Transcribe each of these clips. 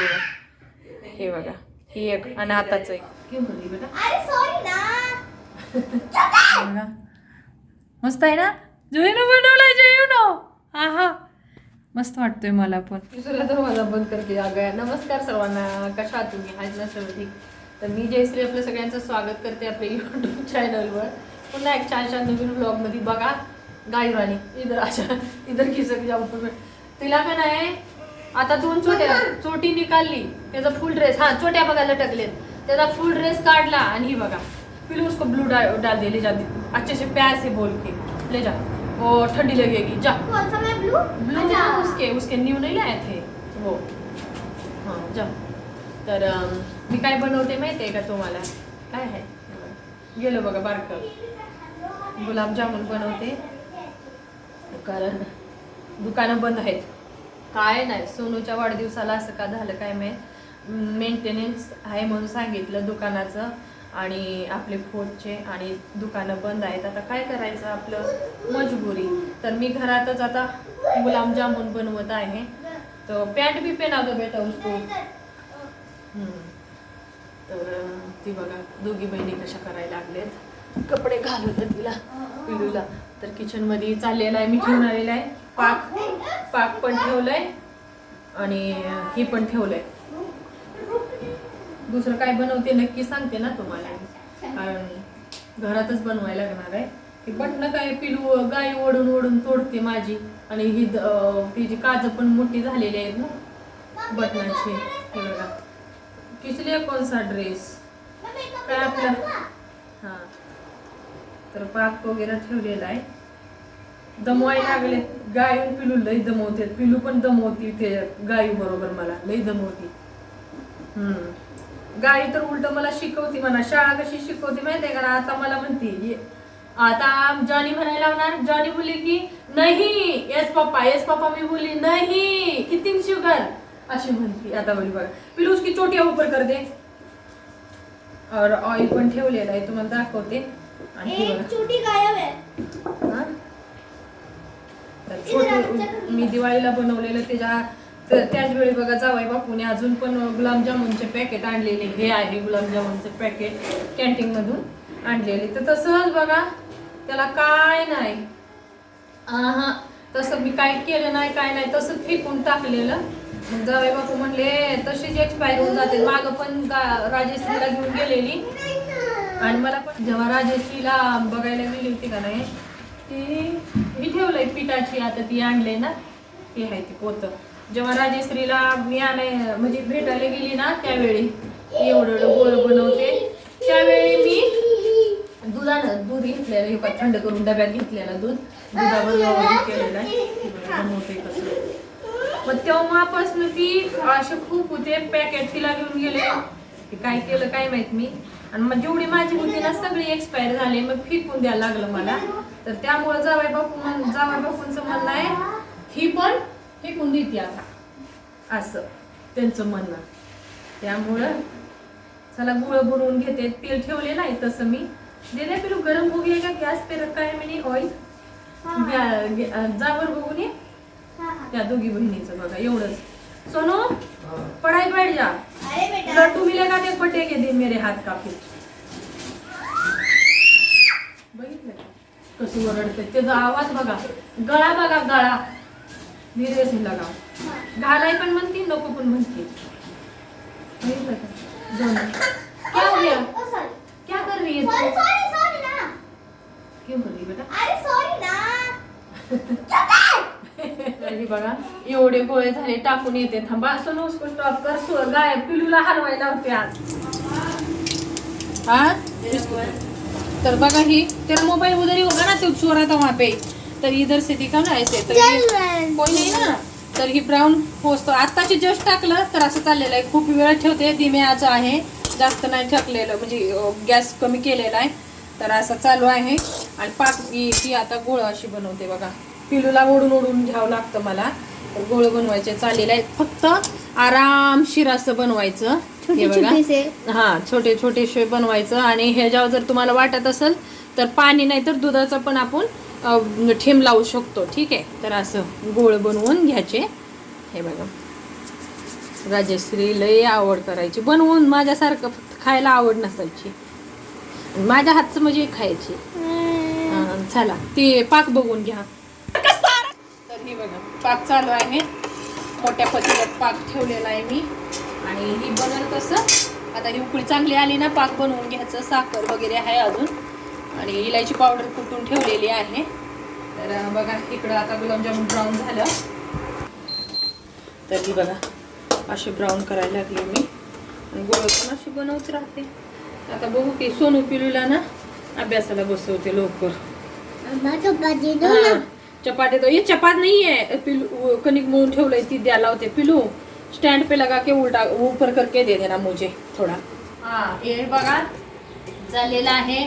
हे बघा. हे एक आणि आताच एक. घेऊन बघ ही बेटा. अरे सॉरी ना. बघा. मस्त आहे ना? जुईनं बनवलाय जयूनो हा हा मस्त वाटतोय मला पण. दुसरा दरवाजा बंद करते. अगं नमस्कार सर्वांना. कशा आहात तुम्ही? आहेत ना सर्व ठीक? तर मी जयश्री आपलं सगळ्यांचं स्वागत करते आपल्या युट्यूब चॅनलवर पुन्हा एक छान छान नवीन ब्लॉगमध्ये बघा गाई राणी इधर अशा इधर खिसक जाऊ तिला का नाही आता दोन छोट्या चोटी निकालली त्याचा फुल ड्रेस हा छोट्या बघा लटकलेत त्याचा फुल ड्रेस काढला आणि ही बघा. फिर उसको ब्लू डाल डाल दे ले जा अच्छे से प्यार से बोल के. ले जा. वो ठंडी लगेगी जा. कौन सा मैं ब्लू ब्लू अच्छा। उसके उसके न्यू नहीं लाए थे. वो. हां जा. तर मी काय बनवते माहिती आहे का तुम्हाला? काय आहे? गेलो बघा बारकं. गुलाबजामुन बनवते. कारण दुकानं बंद आहेत. काय नाही सोनूच्या वाढदिवसाला असं का झालं काय माहीत? मेंटेनन्स आहे म्हणून सांगितलं दुकानाचं आणि आपले फोटचे आणि दुकानं बंद आहेत. आता काय करायचं आपलं? मजबुरी. तर मी घरातच आता गुलाबजामुन बनवत आहे. तर पॅन्ट बी पेना दो बेटा उसको तर ती बघा दोघी बहिणी कशा करायला लागलेत. कपडे घालवतात तिला पिलूला. तर किचनमध्ये चाललेला आहे मी ठेवून आलेला आहे. पाक. पाक पण ठेवलंय आणि हे पण ठेवलंय. दुसरं काय बनवते नक्की सांगते ना तुम्हाला. कारण घरातच बनवायला लागणार आहे. ही बटणं काय पिलू गाय ओढून ओढून तोडते माझी. आणि ही ती जी तिची काज पण मोठी झालेली आहेत ना बटणाची हे बघा. किस कोणसा ड्रेस काय आपला? हा. तर पाक वगैरे ठेवलेला आहे. दमवायला लागले. गाय पिलू लई दमवते. पिलू पण दमवती ते गायी बरोबर मला. लई दमवती. हम्म. गाई तर उलट मला शिकवती म्हणा. शाळा कशी शिकवती माहितीये का? आता मला म्हणती आता जॉनी म्हणायला लावणार. जॉनी बोलली की नाही येस पप्पा येस पप्पा. मी बोलली नाही इथिंग शुगर अशी म्हणती. आता बोली बघा पिलू उसकी चोटिया ऊपर कर दे और ऑइल पण ठेवलेला आहे. तुम्हाला दाखवते. आणि. चोटी गायब है? छोटे मी दिवाळीला बनवलेलं त्याच्या त्याच वेळी बघा जावाई बापूने अजून पण गुलाबजामुनचे पॅकेट आणलेले. हे आहे गुलाबजामुनचे पॅकेट कॅन्टीन मधून आणलेले. तर तसंच बघा त्याला काय नाही. हा तसं मी काय केलं नाही काय नाही तसं फेकून टाकलेलं. मग जावई बापू म्हणले तशीच एक्सपायर होऊन जाते. मागं पण राजेश्रीला घेऊन गेलेली. आणि मला पण जेव्हा राजेश्रीला बघायला गेली होती का नाही ती ही ठेवलंय पिठाची आता ती आणले ना. ती आहे ती पोत. जेव्हा राजेश्रीला मी आणाय म्हणजे भेटायला गेली ना त्यावेळी एवढं एवढं गोळ बनवते. त्यावेळी मी दुधानं दूध घेतलेलं हे बघा, थंड करून डब्यात घेतलेलं दूध. दुधाबरोबर केलेलं आहे. बनवते कसं मग तेव्हापासून ती असे खूप होते पॅकेट तिला घेऊन गेले. काय केलं काय माहीत मी. आणि मग जेवढी माझी होती ना सगळी एक्सपायर झाली मग फेकून द्यायला लागलं मला. तर त्यामुळे जावाय बापू म्हण जावाय बापूंचं म्हणणं आहे ही पण फेकून देते आता. असं त्यांचं म्हणणं. त्यामुळं चला गुळ बनवून घेते. तेल ठेवले नाही तसं मी. दे दे पिलू गरम हो गया का? गॅस पे रखा है मैंने ऑइल जावर बघून ये. त्या दोघी बहिणीचं बघा एवढंच. सोनू पढ़ाई बैठ जा. लड्डू मिलेगा ते के दिन मेरे हात का फिर? बघितलं? कसं ओरडते. त्याचा आवाज बघा. गळा बघा गळा. धीरे से लगाव घालाय पण म्हणते नको पण म्हणते बघितलं का? दे. क्या हो गया कर रही है सॉरी तू? सॉरी सॉरी ना. क्यों कर रही बेटा? अरे सॉरी ना. हे बघा एवढे गोळे झाले टाकून येते. थांबा असं उसको स्टॉप कर. सो गाय पिलूला हलवायला होते आज. हा? तर बघा ही तेरा मोबाईल उधर होगा ना तो चोरा था वहाँ पे तर इधर से दिखा ना ऐसे तर चल कोई नाही ना? तर ही ब्राऊन पोचतो आत्ताची जस्ट टाकलं तर असं चाललेलं आहे. खूप वेळ ठेवते धीमे आज आहे. जास्त नाही ठकलेलं म्हणजे गॅस कमी केलेला आहे. तर असं चालू आहे. आणि पाक ही ही आता गोळ अशी बनवते बघा. पिलूला ओढून ओढून घ्यावं लागतं मला. गोळ बनवायचे चाललेलं आहे फक्त आरामशीर असं बनवायचं. हे बघा. हा छोटे छोटे शे बनवायचं. आणि ह्याच्यावर जर तुम्हाला वाटत असेल तर पाणी नाही तर दुधाचं पण आपण ठेम लावू शकतो. ठीक आहे? तर असं गोळ बनवून घ्यायचे. हे बघा. राजश्री लय आवड करायची. बनवून माझ्यासारखं फक्त खायला आवड नसायची. माझ्या हातचं म्हणजे खायची. हा, चला. ते पाक बघून घ्या. ही बघा पाक चालू आहे. मोठ्या पतीवर पाक ठेवलेला आहे मी. आणि ही बनल कसं आता ही उकळी चांगली आली ना पाक बनवून घ्यायचं. साखर वगैरे आहे अजून. आणि इलायची पावडर कुटून ठेवलेली आहे. तर बघा इकडं आता गुलाबजामुन ब्राऊन झालं. तर ही बघा असे ब्राऊन करायला लागले मी. आणि गोळ पण अशी बनवत राहते. आता बघू की सोनू पिलूला ना अभ्यासाला बसवते लवकर. चपाती तो ये चपात नहीं है पिलू कनिक मळून ठेवलंय ती द्यायला होते पिलू स्टैंड पे लगा के उल्टा ऊपर करके दे देना मुझे थोडा. हा हे बघा झालेलं आहे.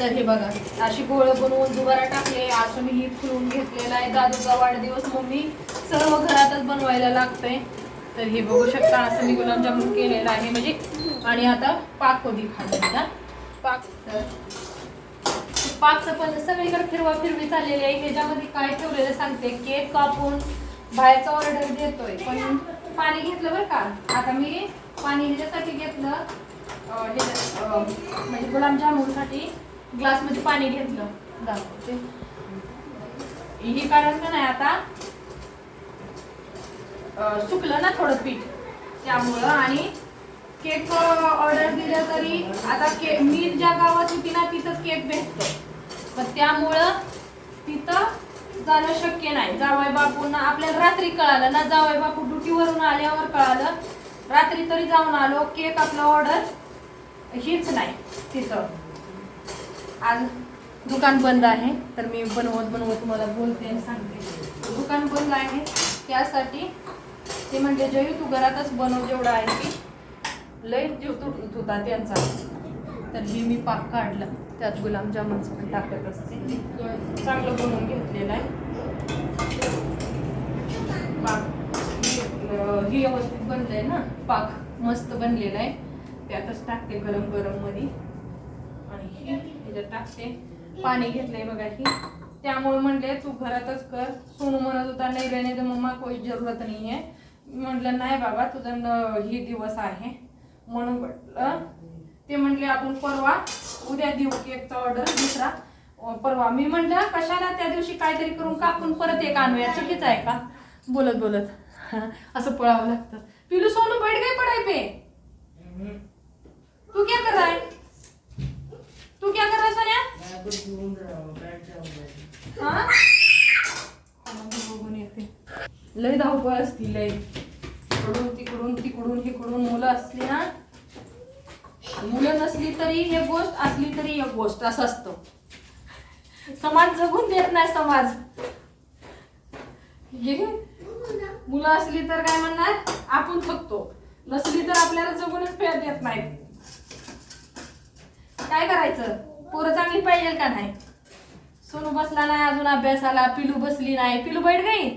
तर हे बघा अशी गोळ बनवून दुबारा टाकले असून ही फुलून घेतलेला आहे. दादूचा वाढदिवस मम्मी सर्व घरातच बनवायला लागतंय. तर हे बघू शकता असं मी गुलाबजामुन केलेलं आहे. म्हणजे आणि आता पाक कधी खाल्ला पाक. तर पाकचं पण सगळीकडे फिरवा फिरवी चाललेली आहे. ह्याच्यामध्ये काय ठेवलेलं सांगते. केक कापून बाहेरचा ऑर्डर देतोय. पण पाणी घेतलं बरं का? आता मी पाणी ह्याच्यासाठी घेतलं. म्हणजे गुलाबजामुनसाठी ग्लासमध्ये पाणी घेतलं. दाखवते. ही कारण का नाही आता. सुकलं ना थोडं पीठ. त्यामुळं आणि केक ऑर्डर दिलं तरी आता के मी ज्या गावात होती ना तिथं केक भेटतो. पण त्यामुळं तिथं जाणं शक्य नाही. जावई बापूंना आपल्याला रात्री कळालं ना जावई बापू ड्युटीवरून आल्यावर कळालं. रात्री तरी जाऊन आलो केक आपला ऑर्डर हीच नाही तिथं. आज दुकान बंद आहे तर मी बनवत बनवत तुम्हाला बोलते आणि सांगते. दुकान बंद आहे त्यासाठी ते म्हणजे जयू तू घरातच बनव जेवढं आहे की लय जीव तुटत होता त्यांचा. तर हे मी पाक काढलं. त्यात गुलाबजामुनचं पण टाकत असते. चांगलं बनवून घेतलेलं आहे. पाक ही व्यवस्थित बनलंय ना? पाक मस्त बनलेला आहे. त्यातच टाकते गरम गरममध्ये आणि ह्याच्यात टाकते. पाणी घेतलंय बघा ही. त्यामुळे म्हणले तू घरातच कर. सोनू म्हणत होता नाही रहने तर मम्मा कोई जरूरत नाही आहे. म्हटलं नाही बाबा तुझा हे ही दिवस आहे. म्हणून म्हटलं ते म्हणले आपण परवा उद्या देऊ केकचा ऑर्डर दुसरा. परवा. मी म्हटलं कशाला त्या दिवशी काहीतरी करून कापून परत एक आणूया? चुकीचं आहे का? बोलत बोलत. असं पळावं लागतं. पिलू सोनू बैठ गई पढ़ाई पे. तू क्या कर रहा है? तू क्या कर रहा है सोनिया? बघून येते. लय धावपळ असती लय. इकडून तिकडून तिकडून इकडून मुलं असली ना मुलं नसली तरी हे गोष्ट असली तरी एक गोष्ट. असं असतं. समाज जगून देत नाही समाज. हे. मुलं असली तर काय म्हणणार? आपण थकतो. नसली तर आपल्याला जगूनच फेर देत नाहीत. काय करायचं? पोरं चांगली पाहिजे का नाही? सोनू बसला नाही अजून अभ्यासाला पिलू बसली नाही. पिलू बैठ गई?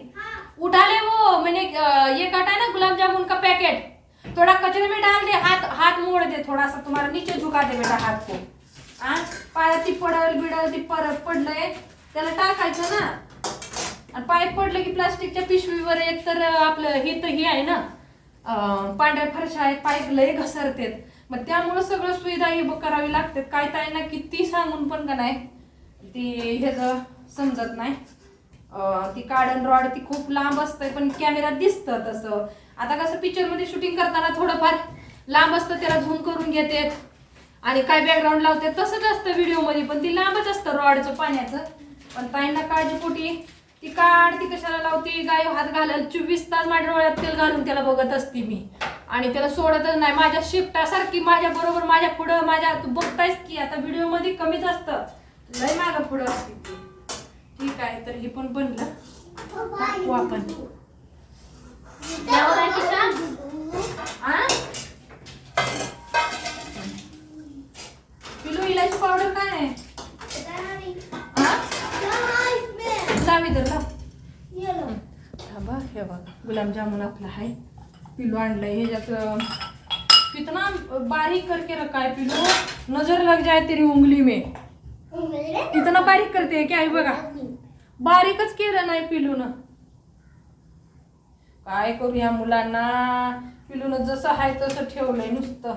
उठा ले वो मैंने अ, ये काटा है ना गुलाब जामुन का पैकेट थोड़ा कचरे में डाल दे हाथ हाथ मोड़ दे थोड़ा सा तुम्हारा नीचे झुका दे बेटा हाथ को आ? पाया ती पडल बिडल ती परत पडलंय. त्याला टाकायचं ना. आणि पाय पडलं की प्लास्टिकच्या पिशवीवर एक तर आपलं हे तर हे आहे ना. पांढऱ्या फरशा आहेत पाईप लय घसरतेत. मग त्यामुळं सगळं सुविधा हे करावी लागतात. काय ताईंना किती सांगून पण का नाही. ती ह्याचं समजत नाही. ती काढण रॉड ती खूप लांब असते पण कॅमेरा दिसतं तसं. आता कसं पिक्चरमध्ये शूटिंग करताना थोडंफार लांब असतं त्याला झूम करून घेते. आणि काय बॅकग्राऊंड लावते तसंच असतं व्हिडिओमध्ये पण ती लांबच असतं रॉडचं पाण्याचं. पण ताईंना काळजीपोटी ती काढ ती कशाला लावते? गाय हात घालायला चोवीस तास माझ्या डोळ्यात तेल घालून त्याला बघत असते मी. आणि त्याला सोडतच नाही. माझ्या शिफ्टासारखी माझ्या बरोबर माझ्या पुढं माझ्या तू बघतायस की आता व्हिडिओमध्ये कमीच असतं. लय मागं पुढं असते ठीक आहे तर हे पण बनलं. आपण. पिलू इलायची पावडर काय आहे? लाव थांबा हे बघा गुलाबजामुन आपला आहे. पिलू आणलंय. ह्याच्यात कितना बारीक करके रखा है पिलू. नजर लग जाए तेरी उंगली में. इतना बारीक करते है क्या? आहे बघा. बारीकच केलं नाही पिलून. काय करू या मुलांना? पिलून जसं आहे तसं ठेवलंय नुसतं.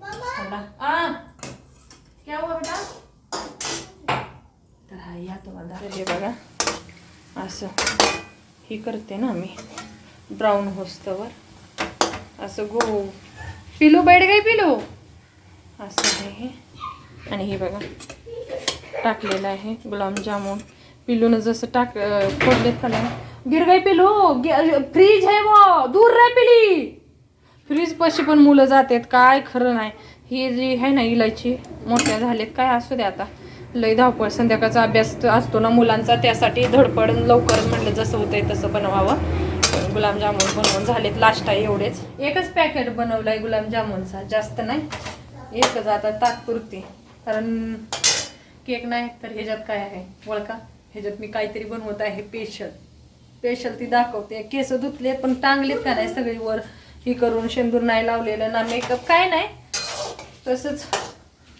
चला. आ क्या हुआ बेटा? तर हा या तुम्हाला हे बघा. असं. ही करते ना मी. ब्राऊन होस्तवर. असं गो. पिलू बैठ गई पिलू. असं आहे हे. आणि हे बघा. टाकलेलं आहे गुलाबजामुन पिलून जसं टाक फोडलेत का नाही? गिर गई पिलू फ्रीज आहे वो दूर रे पिली फ्रीज पशी पण मुलं जातात काय खरं नाही. ही जी आहे ना इलायची मोठ्या झालेत काय असू दे आता. लय धावपळ संध्याकाळचा अभ्यास असतो ना मुलांचा त्यासाठी धडपड लवकर म्हटलं जसं होतंय तसं बनवावं. गुलाबजामुन बनवून झालेत लास्ट आहे एवढेच. एकच पॅकेट बनवलंय गुलाबजामुनचा जास्त नाही. एकच आता तात्पुरती. कारण केक नाही तर ह्याच्यात काय आहे? ओळखा ह्याच्यात मी काहीतरी बनवत आहे स्पेशल स्पेशल ती दाखवते. केस धुतले पण टांगलेत का नाही सगळी वर? ही करून शेंदूर नाही लावलेलं ना मेकअप काय नाही. तसंच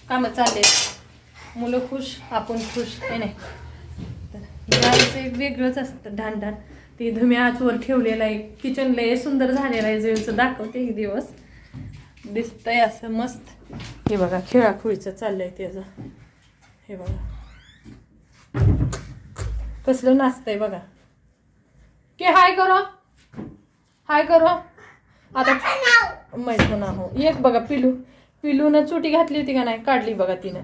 कामं चालले मुलं खुश आपण खुश. हे नाही. तर यायचं एक वेगळंच असतं ढाण ढाण ते धुमी आचवर आजवर ठेवलेलं आहे. किचन लय सुंदर झालेलं आहे. जेवचं दाखवते एक दिवस. दिसतंय असं मस्त. हे बघा खेळाखुळीचं चाललंय त्याचं. हे बघा. कसलं नाचतंय बघा. के हाय करो. हाय करो. आता माहीत ना हो. एक बघा पिलू. पिलूनं चुटी घातली होती का नाही? काढली बघा तिनं.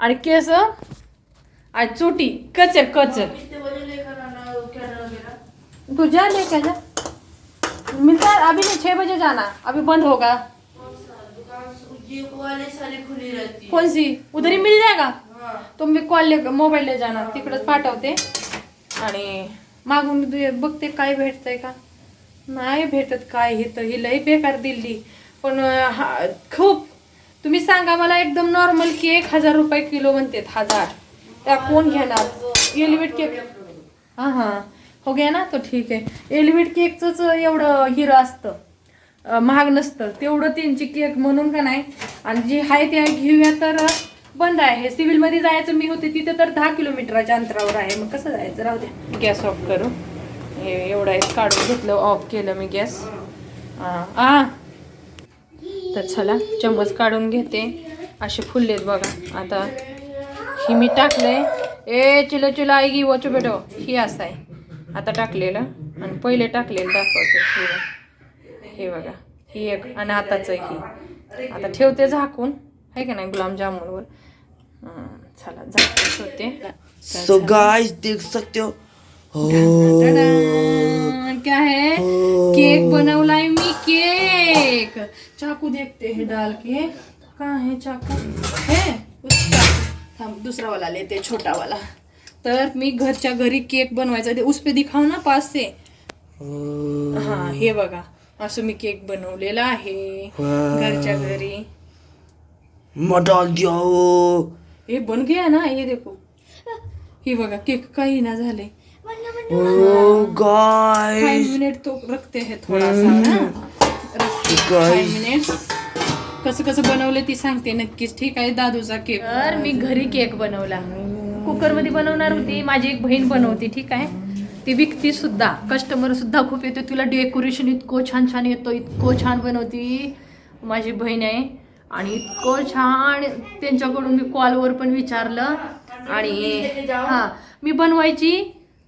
आणि केस आज चुटी. कचर कचर तू जा लेके जा. मिलता है अभी नहीं छः बजे जाना अभी बंद होगा वाले सारी खुली रहती है. कौन सी? उधर ही मिल जाएगा? हाँ. तो मी कॉल ले मोबाईल ले जाणार. तिकडंच पाठवते. आणि मागून दे- बघते काय भेटतंय का? नाही भेटत काय हे तर. ही लई बेकार दिली पण हा- खूप. तुम्ही सांगा मला एकदम नॉर्मल केक हजार रुपये किलो म्हणतात हजार. त्या कोण घेणार? एलिवेट केक हां हां. हो गया ना तो ठीक आहे. एलिवेट केकचंच एवढं हिरं असतं. महाग नसतं. तेवढं त्यांची केक म्हणून का नाही? आणि जे आहे ते घेऊया तर बंद आहे. सिव्हिलमध्ये जायचं मी होते तिथे तर दहा किलोमीटरच्या अंतरावर आहे. मग कसं जायचं? राहू द्या. गॅस ऑफ करू. हे एवढं एक काढून घेतलं ऑफ केलं मी गॅस. आ तर चला चम्मच काढून घेते. असे फुललेत बघा. आता ही मी टाकलंय. ए चिलो चिलो आई गी वचू बेटो. ही असं आहे. आता टाकलेलं. आणि पहिले टाकलेलं दाखवते. हे बघा. ही एक आणि आताच ही. आता ठेवते झाकून. आहे का नाही? गुलाबजामुनवर चला सो गाइस देख सकते हो। हो क्या है? केक बनवलाय मी केक। चाकू देखते है डाल के। कहाँ है चाकू? है? थांब दुसरा वाला लेते छोटा वाला। तर मी घरच्या घरी केक बनवायचा ते उस पे दिखाव ना पास से। हा हे बघा असं मी केक बनवलेला आहे. घरच्या घरी. डाल दिया हो बन गया ना हे देखो. हे बघा केक काही ना झाले फाइव मिनिट तो रखते हैं थोड़ा सा ना फाइव गाइस मिनिट कसं कसं बनवलं ती सांगते नक्कीच. ठीक आहे दादूचा केक. तर मी घरी केक बनवला. कुकरमध्ये बनवणार होती माझी एक बहीण बनवती ठीक आहे? ती विकती सुद्धा. कस्टमर सुद्धा खूप येते. तुला डेकोरेशन इतकं छान छान येतं इतकं छान बनवती. माझी बहीण आहे. आणि इतकं छान त्यांच्याकडून मी कॉलवर पण विचारलं आणि हां मी बनवायची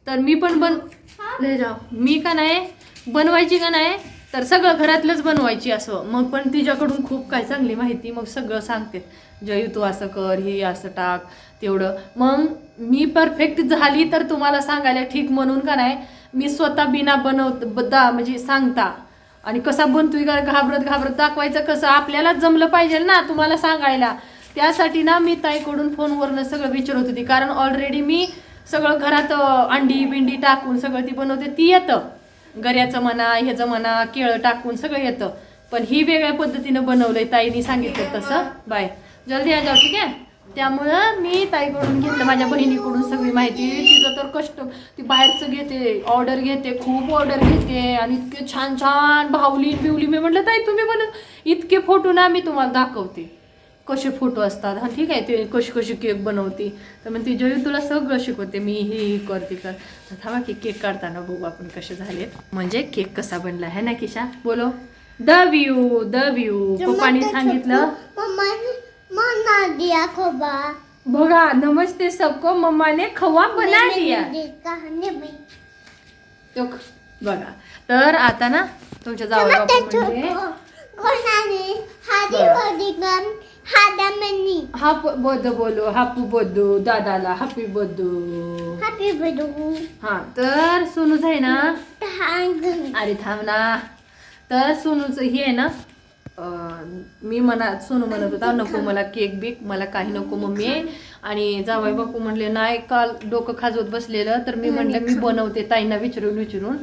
तर मी पण बन ले जाओ मी का नाही? बनवायची का नाही? तर सगळं घरातलंच बनवायची असं. मग पण तिच्याकडून खूप काय चांगली माहिती मग सगळं सांगते. जयू तू असं कर हे असं टाक तेवढं. मग मी परफेक्ट झाली तर तुम्हाला सांगायला ठीक म्हणून का नाही? मी स्वतः बिना बनवत बद्दा म्हणजे सांगता. आणि कसा बनतोय का घाबरत घाबरत दाखवायचं कसं आपल्यालाच जमलं पाहिजे ना तुम्हाला सांगायला. त्यासाठी ना मी ताईकडून फोनवरनं सगळं विचारत होती कारण ऑलरेडी मी सगळं घरात अंडी बिंडी टाकून सगळं ती बनवते ती येतं. गऱ्याचं म्हणा ह्याचं म्हणा केळं टाकून सगळं येतं. पण ही वेगळ्या पद्धतीनं बनवलंय ताईने सांगितलं तसं. बाय. जल्दी आ जाऊ ठीक आहे? त्यामुळं मी ताईकडून घेतलं माझ्या बहिणीकडून सगळी माहिती. तिचं तर कष्ट ती बाहेरचं घेते ऑर्डर घेते खूप ऑर्डर घेते आणि इतके छान छान भावली बिवली. मी म्हटलं ताई तुम्ही पण इतके फोटो ना मी तुम्हाला दाखवते. कसे फोटो असतात? हा ठीक आहे ते कशी कशी केक बनवते? तर मग ती जयू तुला सगळं शिकवते मी हे करते कर. थांबा की केक काढताना बघू आपण कसे झालेत. म्हणजे केक कसा बनला है ना किशा? बोलो. द व्यू द व्यू पप्पानी सांगितलं. मम्मा दिया खोबा। बघा नमस्ते सबको मम्मा ने खवा बना दिया। तो बघा तर आता ना तुमच्या जावई बापू म्हणजे हाप बद्द बोलो हापू बद्दू दादाला हॅपी बद्दू हॅपी बर्थडे हा तर सोनूच आहे ना अरे थांब ना. तर सोनूचं हे आहे ना मी म्हणा सोनू म्हणत होता नको मला केक बिक मला काही नको मम्मी. आणि जावाई बापू म्हणले नाही काल डोकं खाजवत बसलेलं तर मी म्हणलं मी बनवते ताईंना विचारून विचारून.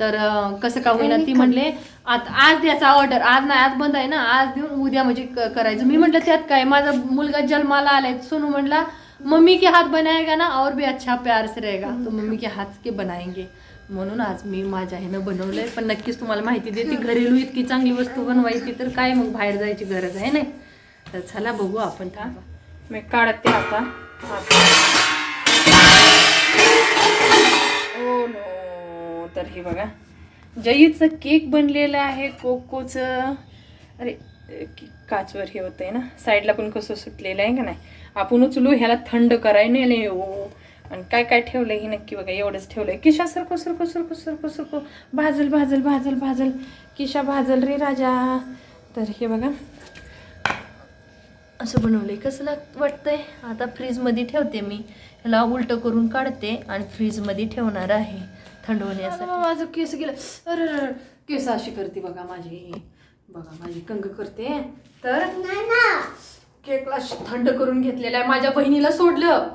तर कसं का होईना ती म्हणले आता आज द्यायचा ऑर्डर आज नाही आज बंद आहे ना आज देऊन उद्या म्हणजे क- करायचं. मी म्हटलं त्यात काय माझा मुलगा जन्माला आलाय. सोनू म्हणला मम्मी के हाथ बनाएगा ना और भी अच्छा प्यार से रहेगा. तो मम्मी के हाथ के बनाएंगे. म्हणून आज मी माझ्या ह्यानं आहे पण नक्कीच तुम्हाला माहिती देते घरेलू इतकी चांगली वस्तू बनवायची तर काय मग बाहेर जायची गरज आहे नाही? तर चला बघू आपण का मी काढते आता. Oh no. तर हे बघा जईचं केक बनलेलं आहे कोकोचं. अरे काचवर हे होतं आहे ना? साईडला पण कसं सुटलेलं आहे का नाही? आपण उचलू ह्याला थंड कराय नाही ओ आणि काय काय ठेवलं हे नक्की बघा एवढंच ठेवलंय. किशा सरको सरको सरको सरको सरको. भाजल भाजल भाजल भाजल. किशा भाजल रे राजा. तर हे बघा. असं बनवलंय. कसं लाग वाटतंय? आता फ्रीजमध्ये ठेवते मी. ह्याला उलटं करून काढते आणि फ्रीजमध्ये ठेवणार आहे थंड होण्यासाठी माझं केस गेलं. अरे केस अशी करते बघा माझी. बघा माझी कंग करते. तर केकला थंड करून घेतलेला आहे. माझ्या बहिणीला सोडलं.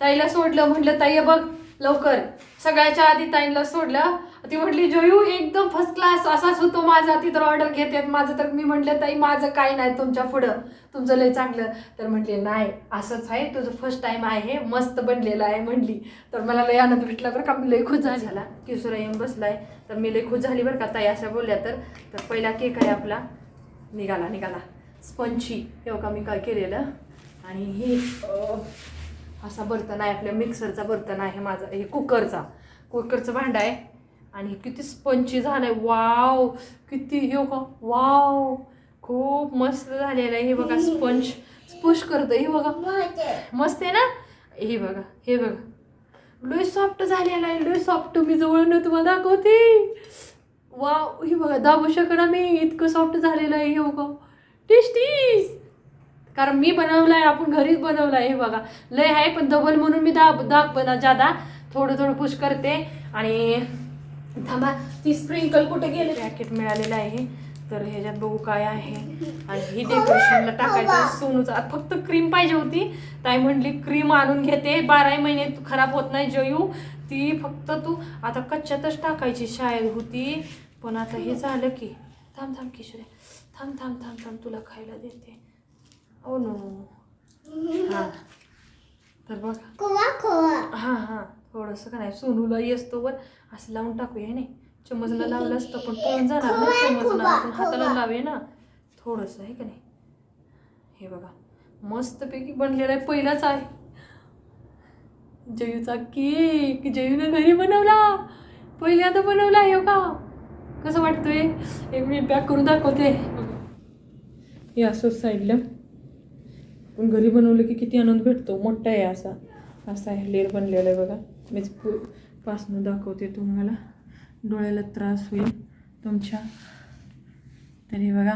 ताईला सोडलं म्हटलं ताई बघ लवकर. सगळ्याच्या आधी ताईला सोडलं. ती म्हटली जोयू एकदम फर्स्ट क्लास असाच होतो माझा. ती तर ऑर्डर घेते माझं. तर मी म्हटलं ताई माझं काय नाही तुमच्या पुढं. तुमचं लय चांगलं. तर म्हटले नाही असंच आहे. तुझं फर्स्ट टाईम आहे. मस्त बनलेलं आहे म्हणली तर मला लय आनंद भेटला बरं का. मी लय खुश झाला. किसुरा येऊन बसलाय. तर मी लय खुश झाली बरं का ताई अशा बोलल्या तर. तर पहिला केक आहे आपला. निघाला निघाला. स्पंची हे का मी काय केलेलं. आणि हे असा बर्तन आहे आपल्या मिक्सरचा बर्तन आहे माझा हे कुकरचा कुकरचं भांडं आहे. आणि किती स्पंची आहे वाव किती हे का वाव खूप मस्त झालेलं आहे हे बघा स्पंज स्पुश करतं हे बघा. मस्त आहे ना? हे बघा हे बघा. लय सॉफ्ट झालेला आहे लय सॉफ्ट मी जवळून तुम्हाला दाखवते. वाव हे बघा दाबू शकणार मी. इतकं सॉफ्ट झालेलं आहे हे बघा. टेस्टीस कारण मी बनवलं आहे आपण घरीच बनवलं आहे हे बघा. लय आहे पण डबल म्हणून मी दाब दाब बना जादा थोडं थोडं पुश करते. आणि थांबा ती स्प्रिंकल कुठे गेले? पॅकेट मिळालेलं आहे. तर ह्याच्यात बघू काय आहे. आणि ही डेकोरेशनला टाकायचं सोनूचा. फक्त क्रीम पाहिजे होती. ताई म्हणली क्रीम आणून घेते. बाराही महिने खराब होत नाही जयू. ती फक्त तू आता कच्च्यातच टाकायची शाळेत होती. पण आता हे झालं की थांब थांब किशोरे. थांब थांब थांब थांब तुला खायला देते. Oh no. हां. तर बघा. खोवा खोवा. हां हां. थोडंसं का नाही सोनूला येस्तो वर असं लावून टाकूया नाही? चमचला लावलं असतं पण पळून जाणार ना चमचला. आपण हाताला लावूया ना. थोडंसं आहे का नाही? हे बघा. मस्तपैकी बनलेला आहे पहिलाच आहे. जयूचा केक. जयूनं घरी बनवला. पहिल्यांदा बनवला आहे हो का? कसं वाटतोय? एक मिनिट पॅक करून दाखवते. हे असं साईडला पण घरी बनवलं की किती आनंद भेटतो. मोठा आहे असा. असा आहे लेअर बनलेला आहे बघा. मीच पु पासनं दाखवते तुम्हाला. डोळ्याला त्रास होईल तुमच्या. तरी बघा.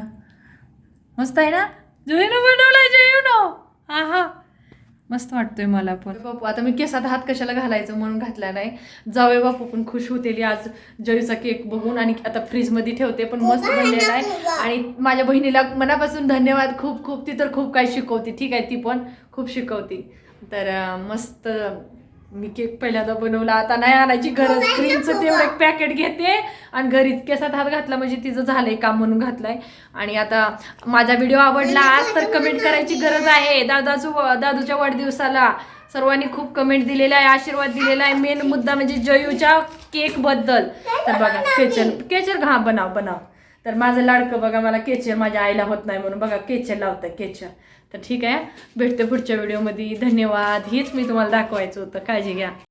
मस्त आहे ना? जुईनं बनवलं जुईनो ना? हा हा मस्त वाटतोय मला पण. बापू आता मी केसात हात कशाला घालायचं म्हणून घातला नाही. जावे बापू पण खुश होतेली आज. जयचा केक बघून आणि आता फ्रीजमध्ये ठेवते पण मस्त बनलेला आहे. आणि माझ्या बहिणीला मनापासून धन्यवाद. खूप खूप ती तर खूप काही शिकवते. ठीक आहे ती पण खूप शिकवते. तर मस्त मी केक पहिल्यांदा बनवला. आता नाही आणायची गरज. क्रीमचं तेवढं एक पॅकेट घेते आणि घरीच केसात हात घातला म्हणजे तिचं झालंय काम म्हणून घातलाय. आणि आता माझा व्हिडिओ आवडला आज तर कमेंट करायची गरज आहे. दादाचू दादूच्या वाढदिवसाला सर्वांनी खूप कमेंट दिलेला आहे आशीर्वाद दिलेला आहे. मेन मुद्दा म्हणजे जयूच्या केकबद्दल. तर बघा केचर केचर हा बनाव बनाव. तर माझं लाडकं बघा मला केचर माझ्या आईला होत नाही म्हणून बघा केचर लावतं केचर. तर ठीक आहे. भेटते पुढच्या व्हिडिओमध्ये धन्यवाद. हीच मी तुम्हाला दाखवायचं होतं. काळजी घ्या.